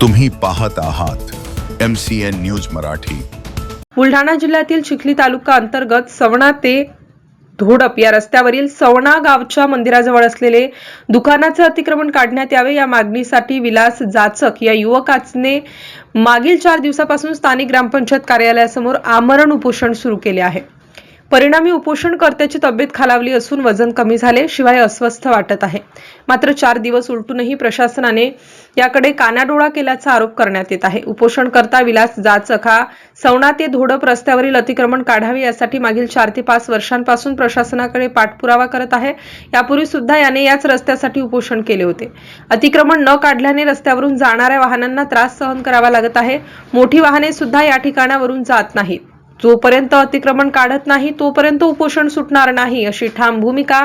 तुम्ही पाहत आहात M C N News Marathi. Buldhana जिल्ह्यातील चिखली तालुका अंतर्गत सवणा ते धोडप या रस्त्यावरील सवणा गावच्या मंदिराजवळ असलेले दुकानाचे अतिक्रमण काढण्यात यावे या मागणीसाठी विलास जाचक या युवकाने मागील चार दिवसापासून स्थानिक ग्रामपंचायत कार्यालयासमोर आमरण उपोषण सुरू केले आहे. परिणामी उपोषणकर्त्याची तब्येत खालावली असून वजन कमी झाले शिवाय अस्वस्थ वाटत आहे. मात्र चार दिवस उलटूनही प्रशासनाने याकडे कानाडोळा केल्याचा आरोप करण्यात येत आहे. उपोषणकर्ता विलास जाचक हा सवणा ते धोडप रस्त्यावरील अतिक्रमण काढावे यासाठी मागील चार ते पाच वर्षांपासून प्रशासनाकडे पाठपुरावा करत आहे. यापूर्वी सुद्धा याने याच रस्त्यासाठी उपोषण केले होते. अतिक्रमण न काढल्याने रस्त्यावरून जाणाऱ्या वाहनांना त्रास सहन करावा लागत आहे. मोठी वाहने सुद्धा या ठिकाणावरून जात नाहीत. जोपर्यंत अतिक्रमण काढत नाही तोपर्यंत उपोषण सुटणार नाही अशी ठाम भूमिका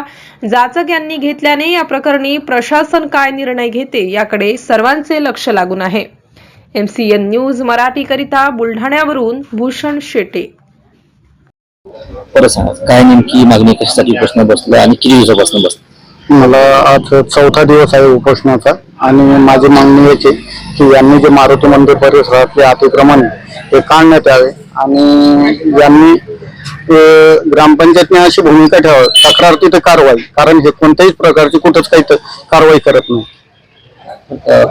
जाचक यांनी घेतल्याने या प्रकरणी प्रशासन काय निर्णय घेते याकडे सर्वांचे लक्ष लागून आहे. एमसीएन न्यूज मराठीकरिता बुलढाण्यावरून भूषण शेटे. काय नेमकी मागणी कशासाठी प्रश्न बसला आणि किती दिवसापासून बसला? मला आज चौथा दिवस आहे उपोषणाचा आणि माझी मागणी याची की यांनी जे मारुती मंदिर परिसरातले अतिक्रमण ते काढण्यात यावे. आणि यांनी ग्रामपंचायतने अशी भूमिका ठेवावी. तक्रार तिथे कारवाई. कारण हे कोणत्याही प्रकारची कुठंच काही कारवाई करत नाही.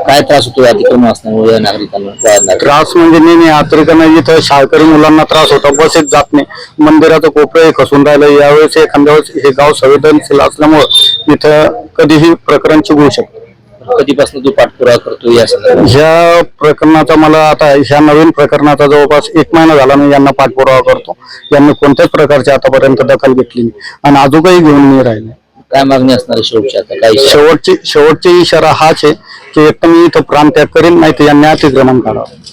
काय त्रास होतो या अतिक्रमण असल्यामुळे नागरिकांना त्रास म्हणजे नेहमी अतिक्रमण इथं शाळकरी मुलांना त्रास होता. बसेच जात नाही. मंदिराचं कोपरं खसून राहिलं. यावेळेस एखाद्या वेळेस हे गाव संवेदनशील असल्यामुळं इथं कधीही प्रकरण चिघळू शकतं. कधीपासून तू पाठपुरावा करतो या ह्या प्रकरणाचा मला आता ह्या नवीन प्रकरणाचा जवळपास एक महिना झाला मी यांना पाठपुरावा करतो. यांनी कोणत्याच प्रकारची आतापर्यंत दखल घेतली नाही. आणि अजूनही घेऊन नाही राहिले. काय मागणी असणार आहे शेवटची आता? काय? शेवटची शेवटची इशारा हाच आहे की एक तर मी इथं प्रांत्याग करीन नाही तर यांनी अतिक्रमण करावं.